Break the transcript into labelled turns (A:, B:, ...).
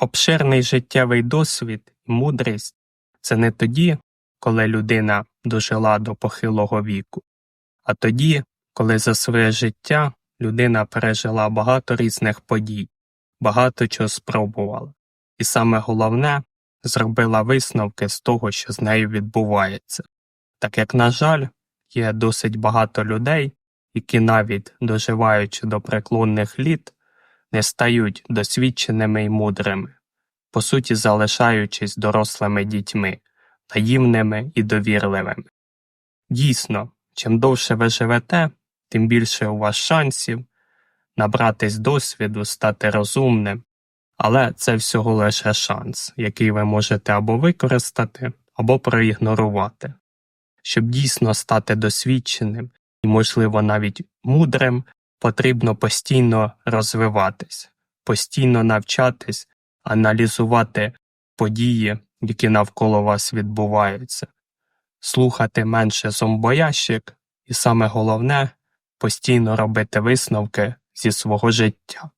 A: Обширний життєвий досвід і мудрість це не тоді, коли людина дожила до похилого віку, а тоді, коли за своє життя людина пережила багато різних подій, багато чого спробувала, і саме головне зробила висновки з того, що з нею відбувається. Так як, на жаль, є досить багато людей, які навіть доживаючи до преклонних літ, не стають досвідченими і мудрими, по суті залишаючись дорослими дітьми, наївними і довірливими. Дійсно, чим довше ви живете, тим більше у вас шансів набратись досвіду, стати розумним, але це всього лише шанс, який ви можете або використати, або проігнорувати. Щоб дійсно стати досвідченим і, можливо, навіть мудрим, потрібно постійно розвиватись, постійно навчатись, аналізувати події, які навколо вас відбуваються, слухати менше зомбоящик і саме головне постійно робити висновки зі свого життя.